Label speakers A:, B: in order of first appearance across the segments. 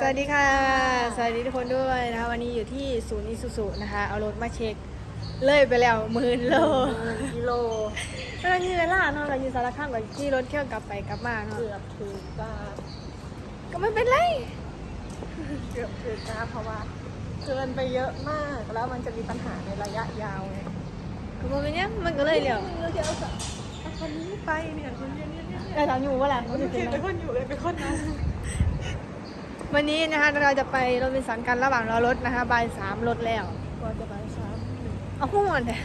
A: สวัสดีค่ะ สวัสดีทุกคนด้วยนะคะวันนี้อยู่ที่ศูนย์อิสุสุนะคะ เอารถมาเช็ค เลยไปแล้วหมื่นโล
B: กิโล
A: เรามีเวลาเนาะเราอยู่สารคามกับที่รถเที่ยวกลับไปกลับมาเนาะ
B: เกือบถึงกา
A: ก็ไม่เป็นไร
B: เกือบถึงกาเพราะว่าเกินไปเยอะมากแล้วมันจะมีปัญหาในระยะยาวไง
A: ก็บ่เป็นหยังมันก็เลยเร็ว
B: เราจะเอาสักคนนี้ไปเนี่ยคนนี้เนี่ยเนี่ย
A: แต่ถามอยู่ว่าหลัง
B: มัน
A: จะ
B: เขี
A: เป็
B: ย
A: น
B: นเป็นคนอยู่เลยเป็นคนนั้น
A: วันนี้นะคะเราจะไปโรบินสันกันระหว่างรอรถนะคะบ่ายสามรถแล้ว
B: ก่อนจะไปเช้า
A: เอาพุ่งก่อนเถอะ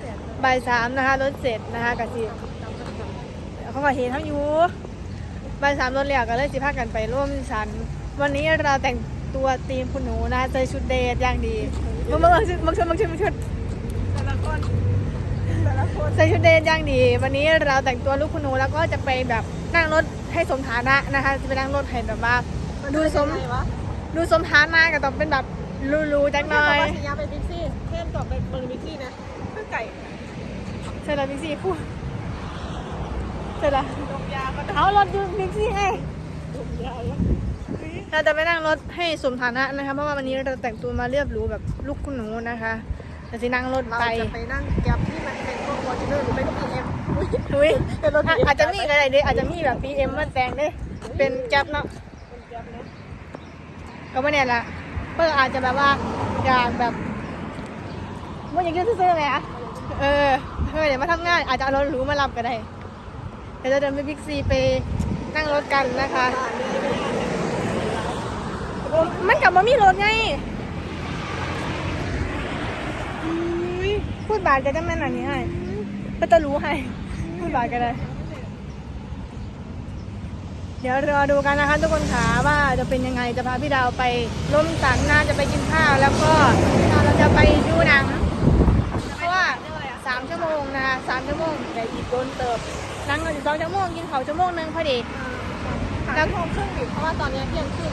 B: แต่
A: บ่ายสามนะคะรถเสร็จนะคะกะสิ
B: จำกันจำ
A: เขาก็เห็นทั้งอยู่บ่ายสามรถแล้วก็เลยสิพากันไปร่วมชั้นวันนี้เราแต่งตัวทีมคุณหนูนะใส่ชุดเดทอย่างดีมึงมึงมึงชุดมึงชุดมึงชุดมึงชุด
B: แต่ละคนแต่ละคน
A: ใส่ชุดเดทอย่างดี วันนี้เราแต่งตัวลูกคุณหนูแล้วก็จะไปแบบนั่งรถให้สมฐานะนะคะจะไปนั่งรถให้แบบว่า ดูสม
B: ไงวะ
A: ดูสมฐานะก็ต้องเป็นแบบรูๆจังหน่อย
B: สัญญาไปบิ๊กซี่เพื่อนตอบไปเบิร์บิ๊กซี่นะเพื่อไก่
A: ใช่แล้วบิ๊กซี่คู่ใช่แล้ว
B: ดมยาก็
A: เอารถดูบิ๊กซี่ให้
B: ดมยาแล้ว
A: เราจะไปนั่งรถให้สมฐานะนะคะเพราะว่าวันนี้เราแต่งตัวมาเรียบหรูแบบลูกคุณหนูนะคะเราจะนั่งรถ
B: เรา
A: ไป
B: จะไปนั่งแก๊บที่มันเป็นพวกฟอร์จูเนอร์หรือไม่ก็บีเอ็ม
A: อุ้ย
B: เป็นรถ
A: อะอาจจะมีอะไรด้วยอาจจะมีแบบ BM มาแซงด้วยเป็นแก๊ปเนาะ
B: เป็นแก๊บนะ
A: ก็ไม่แน่ละเพื่ออาจจะแบบว่าอยากแบบว่าอยากยืดซื้อไหมอะเออเพื่อเดี๋ยวมาทำงานอาจจะเอารถหรูมารับก็ได้เดี๋ยวจะเดินไปบิ๊กซีไปนั่งรถกันนะคะมันกลับมามีรถไงพูดบาทจะได้แม่นอันนี้ให้ก็จะรู้ให้พูดบาทก็ได้ เดี๋ยวรอดูกันนะคะทุกคนขาว่าจะเป็นยังไงจะพาพี่ดาวไปร่มสันนาจะไปกินข้าว แล้วก็เราจะไปดูหนังเพราะว่าสามชั่วโมงนะคะสามชั่วโมงแต่อีกโดนเติบหนังกันสองชั่วโมงกินข้าวชั่วโมงหนึงพอดี
B: แล้วโมงครึ่งดิเพราะว่าตอนนี้เที่ยงครึ่ง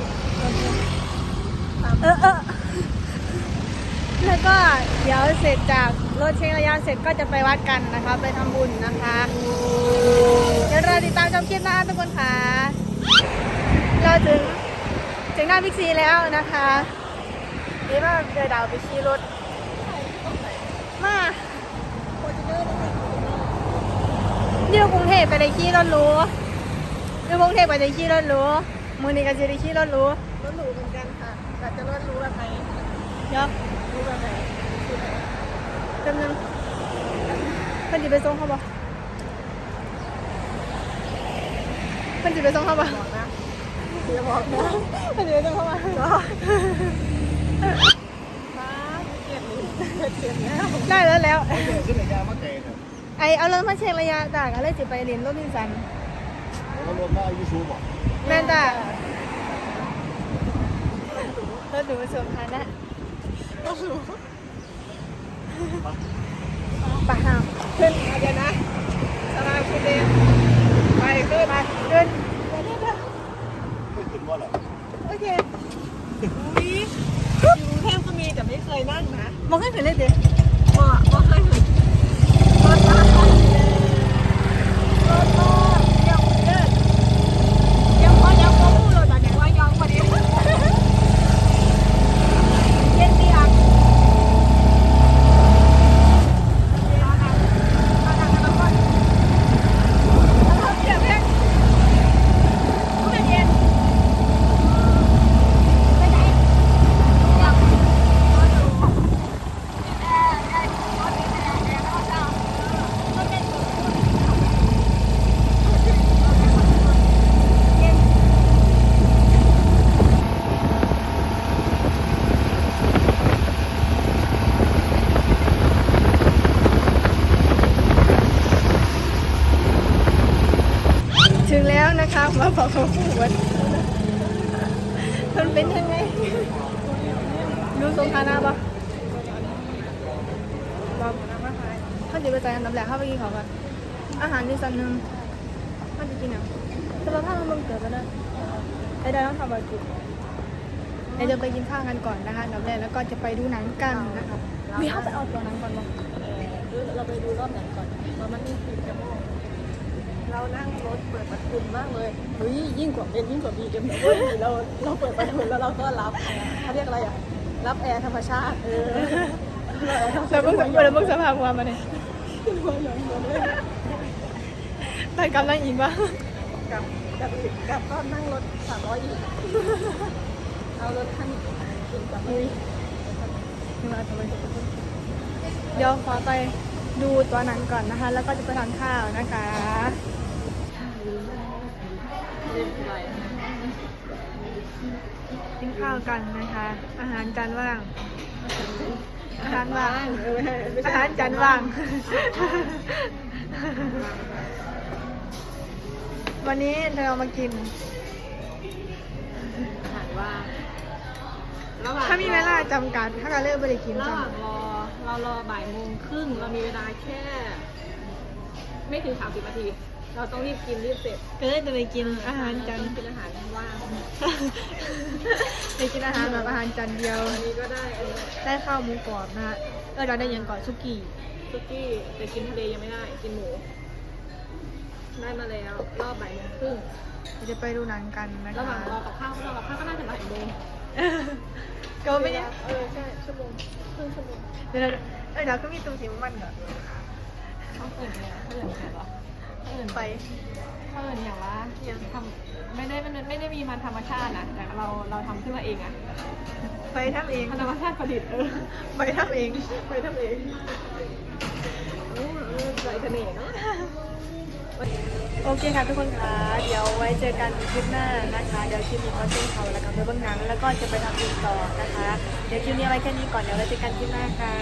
A: เออเออ แล้วก็เดี๋ยวเสร็จจากรถเช็คระยะเสร็จก็จะไปวัดกันนะคะ ไปทำบุญนะคะ เดี๋ยวเราติดตามชมคลิปนะคะทุกคนค่ะ เราถึงถึงหน้าบิ๊กซีแล้วนะคะนี่ว่าเจอดาวไปขี่รถ มา
B: ฟอร์จูเนอร์นี่
A: เดี๋ยวกรุงเทพไปได้ขี่รถหรู้เดี๋ยวกรุงเทพไปได้ขี่รถหรู้มือนี้ก็จะได้ขี่รถหรู้
B: รถหรูเหมือนกันค่ะแต่จะรถหรูแบบไหน
A: เดี๋ยว
B: รู้แบบไหน
A: แป๊บนึงเพิ่อนจะไปส่งเขาบ่เพิ่อนจะไปส่งเขาบ่
B: บอกนะเดี๋ยวบอกนะ
A: เพิ่อนจะไปส่งเขาบ่
B: ฟ้าเกียดหรือเกียดแล้ว
A: ได้แล้วแล้ว
C: ขึ้นระยะมาไกลครับ
A: ไอเอารถมาเช็คระยะจากอะไรสิไปเรียนรถบิสัน
C: แล้วรถมาอายุสูงบ่
A: แม่นจ้ะรถดูสมฐานะ
B: รถหรู
A: ปะห้าม
B: ขึ้นเดี๋ยวนะสลาคุณเดนไปขึ้น
A: มาเดิน
C: ไม่ขึ้นว่าหรอ
A: โอเค
B: อุ้ยอยู่กรุงเทพก็มีแต่ไม่เคยนั่งนะ
A: มองขึ้นถึงเลยสิ
B: บ่บ่เคยถึงรถมากรถมากเยี่ยมเยินยังพอยังพอพูดเลยแต่ไหนว่ายังพอดีเย็นดีอะ
A: ถึงแล้ว นะคะมาบอกเขาพูดว่ามันเป็นยังไงดูสมฐานะปะบอกเขาจะไปจ่ายนดับแรกเข้าไปกินเขาก่อนอาหารที่สันนึงเขาจะกินอะแต่ว่าถ้ามันเบิ่งเกิดก็ได้ไอ้ด้ต้องทำบาจุไอ้เดี๋ยวไปกินข้าวกันก่อนนะคะนดับแรกแล้วก็จะไปดูหนังกันนะคะมีเขาวไปเอาตัวหนังก่อนปะ
B: เราไปดูรอบหนก่อนว่าะมันมีสิบชั่วโมง
A: เเรา
B: นั่งรถเปิดประทุนมากเลยเฮ้ยยิ่งกว่าเป็นยิ่งกว่าบีเอ็มเราเราเปิดประทุนแล้วเราก็รับเขาเรียกอะไรอะรับแอร์ธรรมชาติเออรับแอร์ธรรมชา
A: แล้ว
B: ติ
A: เพิ่งสังเกตแล้วเพิ่งสภาพความมาเนี่ย
B: หัวหยองหัวเลย
A: แต่กำลังอิงว่า
B: กลับกลับอีกกลับก็นั่งรถสามร้อยอีกเอารถคันอื่นกลับมา
A: เดี๋ยวขอไปดูตัวหนังก่อนนะคะ แล้วก็จะไปทานข้าวนะคะ
B: เล่นอะไร
A: กินข้าวกันนะคะ อาหารจานว่าง อาหารว่าง
B: เออไม่ใช่ไม่ใช่
A: อาหารจานว่าง วันนี้เรามากิน
B: อาหารว่างระหว่าง
A: ถ้ามีเวลาจำกัด ถ้าการเลิกไม่ได้กิน
B: ระห
A: จ้ะ
B: ว่างรอเรารอบ่ายโมงครึ่งเรามีเวลาแค่ ไม่ถึงสามสิบนาที เราต้องรีบกินรีบเสร็จ
A: ก็เลยจะไปกินอาหารจาน
B: ต้องกินอาหารว่าง
A: ไปกินอาหารแบบอาหารจานเดียว
B: อันนี้ก็ได้อันนี้
A: ได้ข้าวหมูกรอบนะคะเออเราได้ยังก่อนซุกี้
B: ซุกี้แต่กินทะเลยังไม่ได้ กินหมู ได้มาแล้ว รอบบ่ายโมงครึ่ง
A: เราจะไปดูหนังกันนะ
B: ระห
A: คะ
B: ว่างรอกับข้าวรอกับข้าวก็น่าจะบ่ายโมง
A: ก็ไม่ได้
B: เออใช่ชั่วโมงครึ่งชั่วโมง
A: เดี๋ยวเราเออเราก็มีตัวสีมันก่อน
B: เขาเปิดเนี่ยเขาเปิดเนี่ยเหรอ เขาเปิด
A: ไป
B: เขาเปิดอย่างว่ายังทำไม่ได้ไม่ได้ไม่ได้มีมันธรรมชาตินะแต่เราเราทำขึ้นมาเองอะ
A: ไปทำเอง
B: มันธรรมชาติประดิษฐ์เออ
A: ไปทำเอง
B: ไปทำเองโอ้เออใจเสน่ห์เนาะ
A: โอเคค่ะทุกคนคะเดี๋ยวไว้เจอกันคลิปหน้านะคะ เดี๋ยวคลิปนี้ก็เช่นเขาแล้วก็ไปเบื้องหนังแล้วก็จะไปทำอีกต่อนะคะ เดี๋ยวคลิปนี้เอาไว้แค่นี้ก่อน เดี๋ยวไว้เจอกันคลิปหน้าค่ะ